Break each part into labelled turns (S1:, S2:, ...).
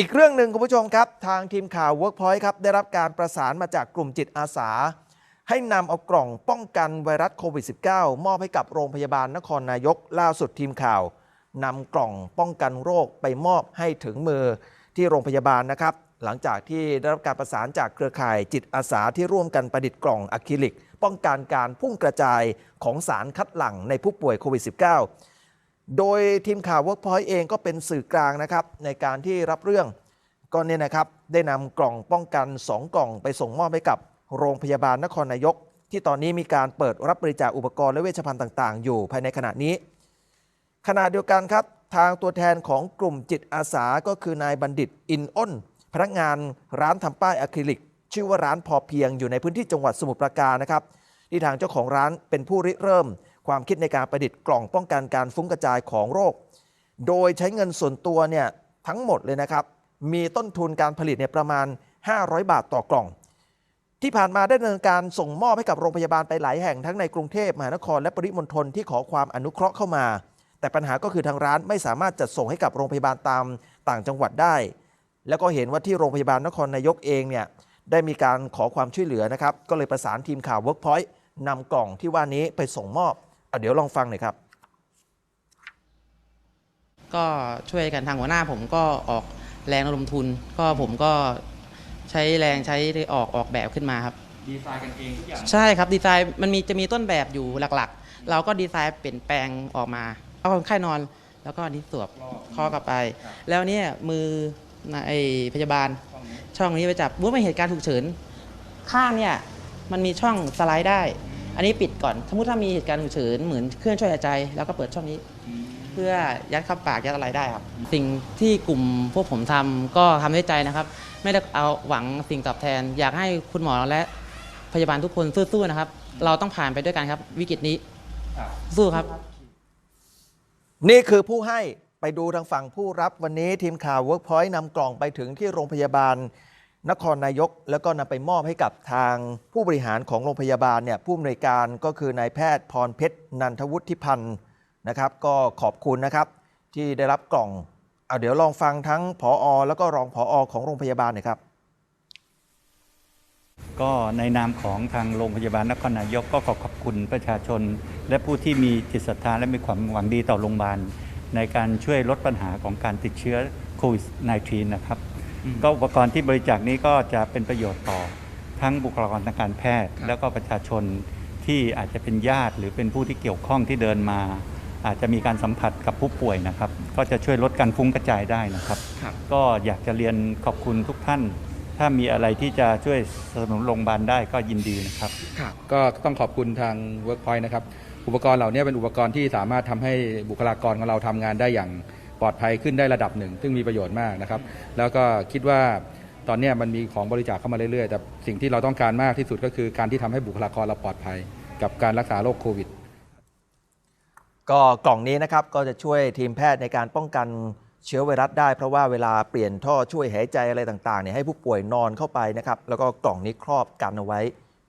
S1: อีกเรื่องหนึ่งคุณผู้ชมครับ ทางทีมข่าว Workpoint ครับ ได้รับการประสานมาจากกลุ่มจิตอาสา ให้นำเอากล่องป้องกันไวรัสโควิด -19 มอบให้กับโรงพยาบาลนครนายก ล่าสุดทีมข่าวนำกล่องป้องกันโรคไปมอบให้ถึงมือที่โรงพยาบาลนะครับ หลังจากที่ได้รับการประสานจากเครือข่ายจิตอาสาที่ร่วมกันประดิษฐ์กล่องอะคริลิก ป้องกันการพุ่งกระจายของสารคัดหลั่งในผู้ป่วยโควิด -19 โดยทีมข่าว Workpoint เองก็เป็นสื่อกลางนะครับ ในการที่รับเรื่องก็เนี่ยนะครับ ได้นำกล่องป้องกัน 2 กล่องไปส่งมอบให้กับโรงพยาบาลนครนายก ที่ตอนนี้มีการเปิดรับบริจาคอุปกรณ์และเวชภัณฑ์ต่าง ๆ อยู่ภายในขณะนี้ ขณะเดียวกันครับ ทางตัวแทนของกลุ่มจิตอาสาก็คือนายบัณฑิตอินอ้น พนักงานร้านทำป้ายอะคริลิก ชื่อว่าร้านพอเพียงอยู่ในพื้นที่จังหวัดสมุทรปราการนะครับที่ทางเจ้าของร้านเป็นผู้ริเริ่ม ความคิดในการประดิษฐ์กล่องป้องกันการฟุ้งกระจายของโรค โดยใช้เงินส่วนตัวเนี่ยทั้งหมดเลยนะครับ มีต้นทุนการผลิตเนี่ยประมาณ 500 บาทต่อกล่อง ที่ผ่านมาได้ดำเนินการส่งมอบให้กับโรงพยาบาลไปหลายแห่งทั้งในกรุงเทพมหานครและปริมณฑลที่ขอความอนุเคราะห์เข้ามา แต่ปัญหาก็คือทางร้านไม่สามารถจัดส่งให้กับโรงพยาบาลตามต่างจังหวัดได้ แล้วก็เห็นว่าที่โรงพยาบาลนครนายกเองเนี่ยได้มีการขอความช่วยเหลือนะครับ ก็เลยประสานทีมข่าว Workpoint นำกล่องที่ว่านี้ไปส่งมอบ เอาเดี๋ยวลองฟังหน่อยครับ
S2: ก็ช่วยกันทางหัวหน้าผมก็ออกแรงระดมทุน ก็ผมก็ใช้แรงใช้ออกออกแบบขึ้นมาครับ
S3: ดีไซน์กันเองทุกอย่าง
S2: ใช่ครับดีไซน์มันมีจะมีต้นแบบอยู่หลักๆ เราก็ดีไซน์เปลี่ยนแปลงออกมา เอาคนไข้นอน แล้วก็อันนี้สวบข้อกลับไป แล้วเนี่ยมือไอพยาบาลช่องนี้ไปจับเมื่อมีเหตุการณ์ฉุกเฉินข้างเนี่ยมันมีช่องสไลด์ได้ อันนี้ปิดก่อนสมมติถ้ามีเหตุการณ์ฉุกเฉินเหมือนเครื่องช่วยหายใจ แล้วก็เปิดช่องนี้ เพื่อยัดเข้าปากยัดอะไรได้ครับ สิ่งที่กลุ่มพวกผมทำก็ทำด้วยใจนะครับ ไม่ได้เอาหวังสิ่งตอบแทน อยากให้คุณหมอและพยาบาลทุกคนสู้ๆนะครับ เราต้องผ่านไปด้วยกันครับ วิกฤตนี้
S3: ครับ
S2: สู้ครับ
S1: นี่คือผู้ให้ไปดูทางฝั่งผู้รับวันนี้ทีมข่าว Workpoint นำกล่องไปถึงที่โรงพยาบาล นครนายก แล้วก็นำไปมอบให้กับทางผู้บริหารของโรงพยาบาลเนี่ยผู้อำนวยการก็คือนายแพทย์พรเพชรนันทวุฒิพันธ์นะครับก็ขอบคุณนะครับที่ได้รับกล่องเอาเดี๋ยวลองฟังทั้งผอแล้วก็รองผอของโรงพยาบาลหน่อยครับ
S3: ก็ในนามของทางโรงพยาบาลนครนายกก็ขอขอบคุณประชาชน และผู้ที่มีจิตศรัทธาและมีความหวังดีต่อโรงพยาบาลในการช่วยลดปัญหาของการติดเชื้อโควิด -19 นะครับ ก็อุปกรณ์ที่บริจาคนี้ก็จะเป็นประโยชน์ต่อทั้งบุคลากรทางการแพทย์ แล้วก็ประชาชนที่อาจจะเป็นญาติ หรือเป็นผู้ที่เกี่ยวข้องที่เดินมา อาจจะมีการสัมผัสกับผู้ป่วยนะครับ ก็จะช่วยลดการฟุ้งกระจายได้นะครับ
S4: ครับ
S3: ก็อยากจะเรียนขอบคุณทุกท่าน ถ้ามีอะไรที่จะช่วยสนับสนุนโรงพยาบาลได้ก็ยินดีนะครับ
S4: ครับก็ต้องขอบคุณทาง Workpoint นะครับ อุปกรณ์เหล่านี้เป็นอุปกรณ์ที่สามารถทำให้บุคลากรของเราทำงานได้อย่าง ปลอดภัยขึ้นได้ระดับหนึ่ง ซึ่งมีประโยชน์มากนะครับ แล้วก็คิดว่าตอนนี้มันมีของบริจาคเข้ามาเรื่อยๆ แต่สิ่งที่เราต้องการมากที่สุดก็คือการที่ทำให้บุคลากรเราปลอดภัย กับการรักษาโรคโควิด
S1: ก็กล่องนี้นะครับก็จะช่วยทีมแพทย์ในการป้องกันเชื้อไวรัสได้ เพราะว่าเวลาเปลี่ยนท่อช่วยหายใจอะไรต่างๆเนี่ยให้ผู้ป่วยนอนเข้าไปนะครับแล้วก็กล่องนี้ครอบกันเอาไว้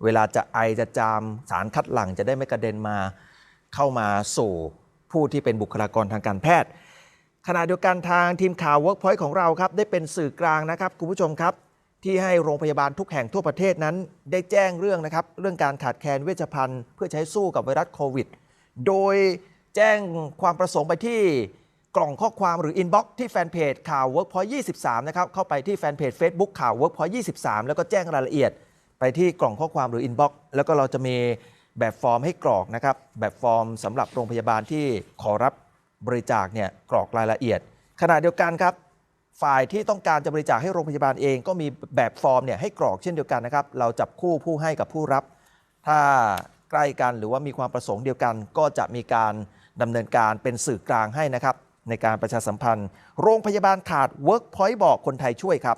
S1: เวลาจะไอจะจามสารคัดหลั่งจะได้ไม่กระเด็นมา เข้ามาสู่ผู้ที่เป็นบุคลากรทางการแพทย์ ขณะเดียวกันทางทีมข่าว Workpoint ของเราครับได้เป็นสื่อกลางนะครับคุณผู้ชมครับ ที่ให้โรงพยาบาลทุกแห่งทั่วประเทศนั้น ได้แจ้งเรื่องนะครับเรื่องการขาดแคลนเวชภัณฑ์ เพื่อใช้สู้กับไวรัสโควิด โดยแจ้งความประสงค์ไปที่กล่องข้อความหรืออินบ็อกซ์ที่แฟนเพจข่าว Workpoint 23 นะครับ เข้าไปที่แฟนเพจ Facebook ข่าว Workpoint 23 แล้วก็แจ้งรายละเอียด ไปที่กล่องข้อความหรืออินบ็อกซ์แล้วก็เราจะมีแบบฟอร์มให้กรอกนะครับแบบฟอร์มสำหรับโรงพยาบาลที่ขอรับ บริจาคเนี่ยกรอกรายละเอียด ขณะเดียวกันครับ ฝ่ายที่ต้องการจะบริจาคให้โรงพยาบาลเอง ก็มีแบบฟอร์มเนี่ยให้กรอกเช่นเดียวกันนะครับ เราจับคู่ผู้ให้กับผู้รับ ถ้าใกล้กันหรือว่ามีความประสงค์เดียวกัน ก็จะมีการดำเนินการเป็นสื่อกลางให้นะครับ ในการประชาสัมพันธ์ โรงพยาบาลขาดเวิร์กพอยต์บอกคนไทยช่วยครับ